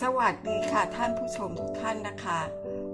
สวัสดีค่ะท่านผู้ชมทุกท่านนะคะ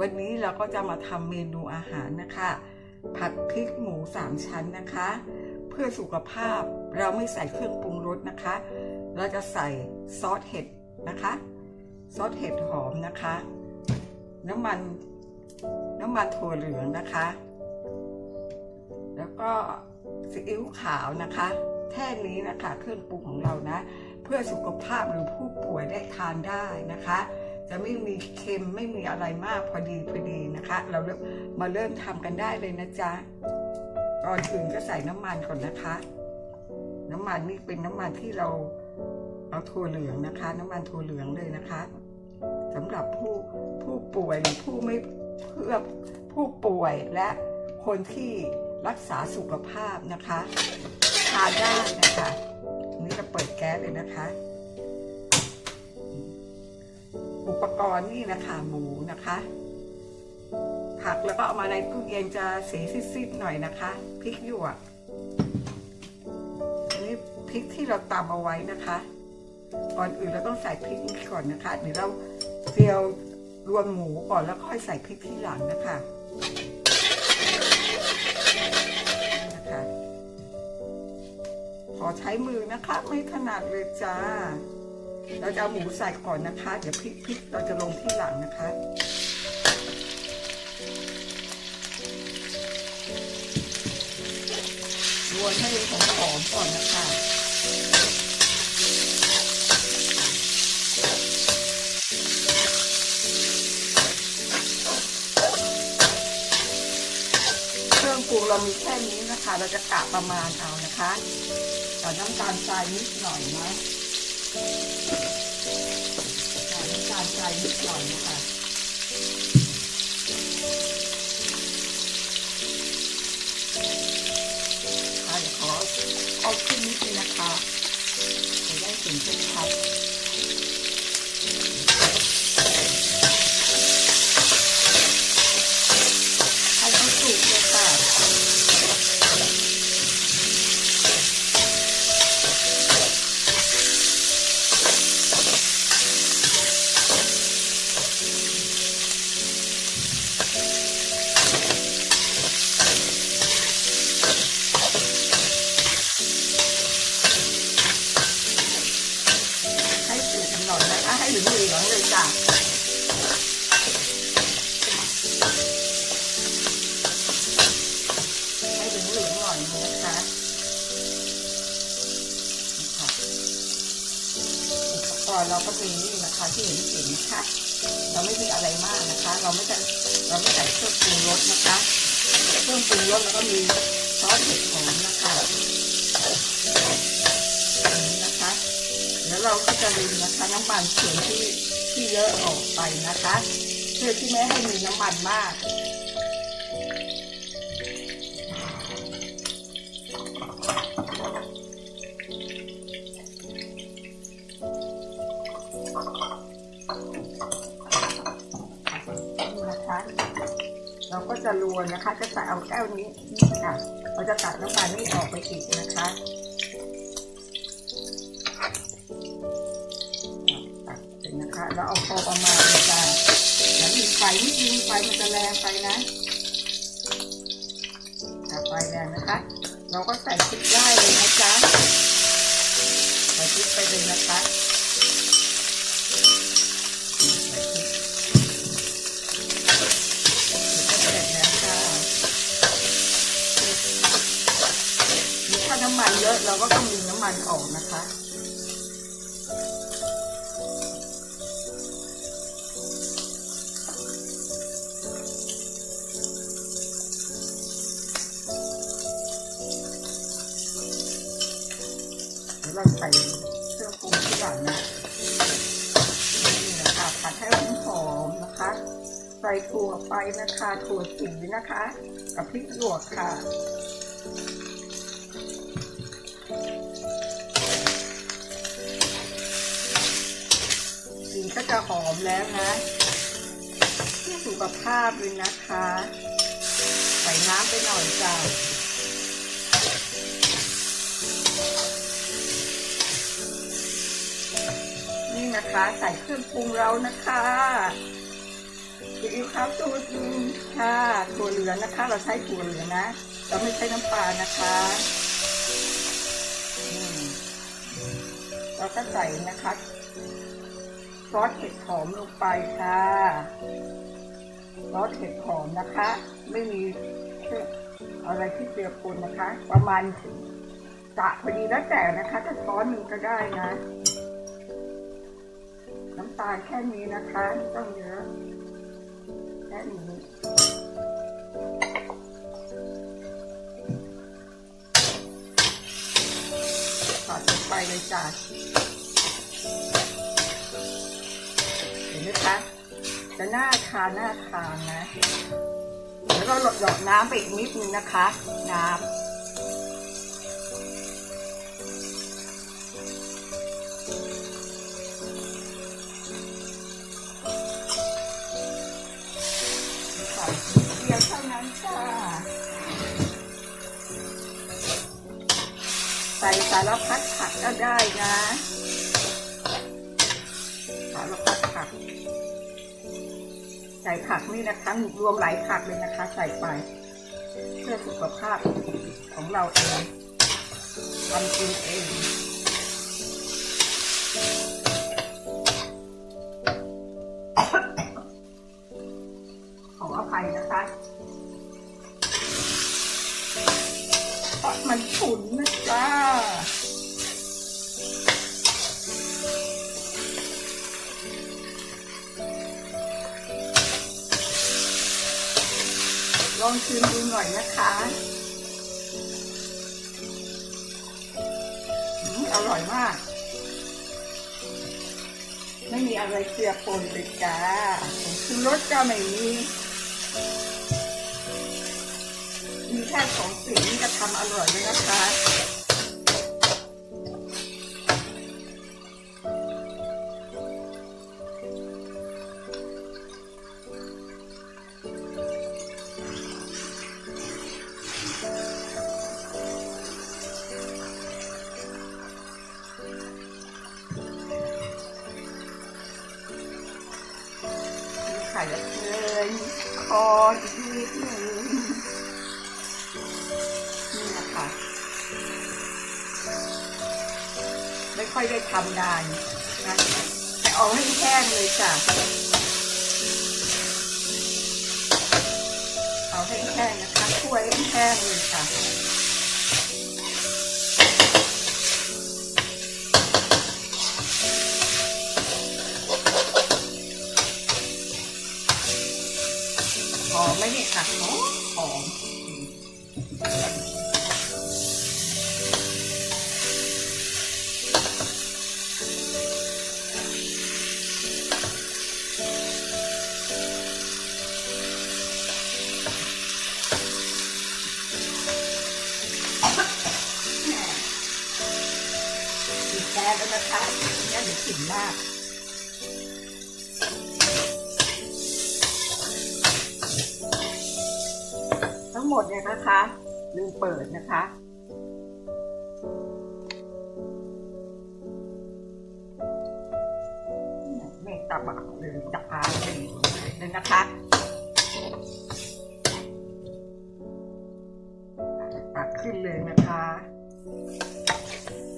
วันนี้เราก็จะมาทำเมนูอาหารนะคะ ผัดพริกหมูสามชั้นนะคะ เพื่อสุขภาพเราไม่ใส่เครื่องปรุงรสนะคะ เราจะใส่ซอสเห็ดนะคะ ซอสเห็ดหอมนะคะ น้ำมันน้ำมันถั่วเหลืองนะคะ แล้วก็ซีอิ๊วขาวนะคะ แค่นี้นะคะ เครื่องปรุงของเรานะ พื่อสุขภาพหรือผู้ป่วยได้ทานได้นะคะ จะไม่มีเค็มไม่มีอะไรมากพอดีพอดีนะคะ เราเริ่มมาเริ่มทำกันได้เลยนะจ๊ะก่อนอื่นก็ใส่น้ำมันก่อนนะคะ น้ำมันนี่เป็นน้ำมันที่เราเอาถั่วเหลืองนะคะ น้ำมันถั่วเหลืองเลยนะคะสำหรับผู้ผู้ป่วยหรือผู้ไม่เพื่อผู้ป่วยและคนที่รักษาสุขภาพนะคะทานได้นะคะ เราเปิดแก๊สเลยนะคะ อุปกรณ์นี่นะคะ หมูนะคะ ผักแล้วก็เอามาในตู้เย็นจะสีซีดๆหน่อยนะคะพริกหยวกอันนี้พริกที่เราตำเอาไว้นะคะก่อนอื่นเราต้องใส่พริกก่อนนะคะเดี๋ยวเราเจียวรวมหมูก่อนแล้วค่อยใส่พริกที่หลังนะคะ ขอใช้มือนะคะ ไม่ถนัดเลยจ้า เราจะเอาหมูใส่ก่อนนะคะ เดี๋ยวพริกพริกเราจะลงที่หลังนะคะรวนให้หอมๆก่อนนะคะเครื่องปรุงเรามีแค่นี้นะคะ เราจะกะประมาณเอานะคะ ใส่น้ำตาลทรายนิดหน่อยนะใส่น้ำตาลทรายนิดหน่อยนะคะค่ะเดี๋ยวขอเอาขึ้นนิดนึงนะคะจะได้เห็นเป็นชัดห้มันสุกเลยค่ะ ให้สุกกันหน่อยนะคะให้เหลืองๆเลยจ้ะให้เหลืองๆหน่อยนึงนะคะนี่ค่ะอุป กรณ์เราก็มีนี่นะคะที่เห็นเห็นนะคะ เราไม่มีอะไรมากนะคะ เราไม่ใส่เราไม่ใส่เครื่องปรุงรสนะคะ เครื่องปรุงรสแล้วก็มีซอสเห็ดหอมนะคะอันนี้นะคะ แล้วเราก็จะดึงนะคะน้ำมันส่วนที่ที่เยอะออกไปนะคะ เพื่อที่ไม่ให้มีน้ำมันมาก เราก็จะรวนนะคะ จะใส่เอาแก้วนี้นี่ค่ะเราจะตัดน้ำมันนี่ออกไปอีกนะคะตัดเสร็จนะคะแล้วเอาพอประมาณเลยจ้ะอย่ามีไฟนิดนึงไฟมันจะแรงไปนะถ้าไฟแรงนะคะ เราก็ใส่พริกได้เลยนะจ๊ะใส่พริกไปเลยนะคะ เราก็ต้องดึงน้ำมันออกนะคะ เดี๋ยวเราใส่เครื่องปรุงที่หลังนะนี่นะคะผัดให้หอมนะคะ ใส่ถั่วไปนะคะ ถั่วสีนะคะ กับพริกหยวกค่ะ ก็จะหอมแล้วนะเพื่อสุขภาพเลยนะคะ ใส่น้ำไปหน่อยจ้ะนี่นะคะใส่เครื่องปรุงเรานะคะซีอิ๊วขาวสูตรหนึ่งค่ะถั่วเหลืองนะคะ เราใช้ถั่วเหลืองนะ เราไม่ใช้น้ำปลานะคะอืมเราก็ใส่นะคะ ซอสเห็ดหอมลงไปค่ะซอสเห็ดหอมนะคะ ไม่มีเครื่องอะไรที่เปรียวปนนะคะ ประมาณถึงกะพอดีแล้วแต่นะคะถ้าช้อนหนึ่งก็ได้นะ น้ำตาลแค่นี้นะคะไม่ต้องเยอะแค่นี้ใส่ลงไปเลยจ้ะ จะน่าทานน่าทานนะแล้วก็หลดหยดน้ำไปอีกนิดนึงนะคะ น้ำใส่เดียวเท่านั้นจ้าใส่สารพัดผักก็ได้นะ สารพัดผัก ใส่ผักนี่นะคะรวมหลายผักเลยนะคะ ใส่ไป เพื่อสุขภาพของเราเองทำกินเองขออภัยนะคะเพราะมันฉุนนะจ้า องชิมดูหน่อยนะคะอร่อยมาก ไม่มีอะไรเสียปนเลยจ้าคือรสก็ไม่มีมีแค่สองสิ่งนี้จะทำอร่อยเลยนะคะ คออีกนิดหนึ่งนี่นะคะ ไม่ค่อยได้ทำนานนะแต่เอาให้แห้งเลยจ้ะเอาให้แห้งนะคะถ้วยให้แห้งเลยค่ะ หมดเนี่ยนะคะลืมเปิดนะคะเมตตาบักเลยจะพาไปเลยนะคะตักขึ้นเลยนะคะ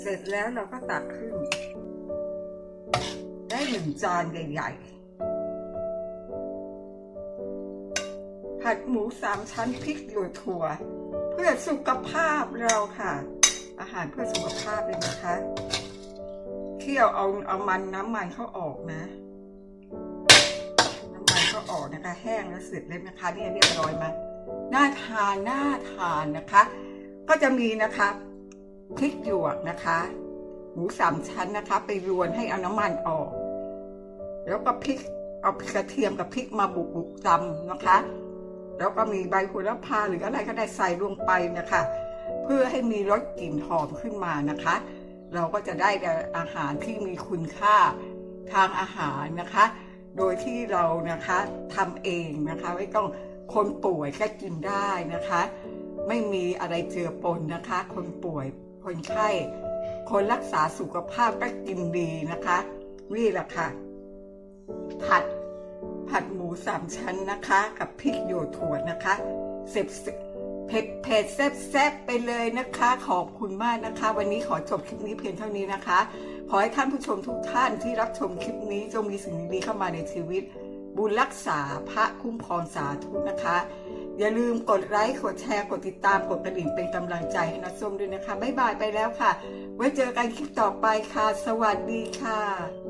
เสร็จแล้วเราก็ตักขึ้น ได้หนึ่งจานใหญ่ๆ ผัดหมูสามชั้นพริกหยวถั่ว เพื่อสุขภาพเราค่ะ อาหารเพื่อสุขภาพเลยนะคะเคี่ยวเอาเอามันน้ำมันเขาออกนะ น้ำมันเขาออกนะคะ แห้งแล้วเสร็จเลยนะคะนี่เรียบร้อยมาน่าทานน่าทานนะคะ ก็จะมีนะคะพริกหยวกนะคะหมูสามชั้นนะคะ ไปรวนให้เอาน้ำมันออก แล้วก็พริกเอากกระเทียมกับพริกมาบุกบุกตำนะคะ แล้วก็มีใบโหระพาหรืออะไรก็ได้ใส่ลงไปนะคะ เพื่อให้มีรสกลิ่นหอมขึ้นมานะคะ เราก็จะได้อาหารที่มีคุณค่าทางอาหารนะคะ โดยที่เรานะคะทำเองนะคะ ไม่ต้องคนป่วยก็กินได้นะคะ ไม่มีอะไรเจือปนนะคะ คนป่วยคนไข้คนรักษาสุขภาพก็กินดีนะคะนี่แหละค่ะผัด ผัดหมูสามชั้นนะคะ กับพริกโยถั่วนะคะเสร็จเผ็ดเผ็ดแซ่บแซ่บไปเลยนะคะ ขอบคุณมากนะคะ วันนี้ขอจบคลิปนี้เพียงเท่านี้นะคะ ขอให้ท่านผู้ชมทุกท่านที่รับชมคลิปนี้จงมีสิ่งดีๆเข้ามาในชีวิต บุญรักษาพระคุ้มครองสาธุนะคะ อย่าลืมกดไลค์กดแชร์กดติดตามกดกระดิ่งเป็นกำลังใจให้นักส้มด้วยนะคะบ๊ายบายไปแล้วค่ะ ไว้เจอกันคลิปต่อไปค่ะ สวัสดีค่ะ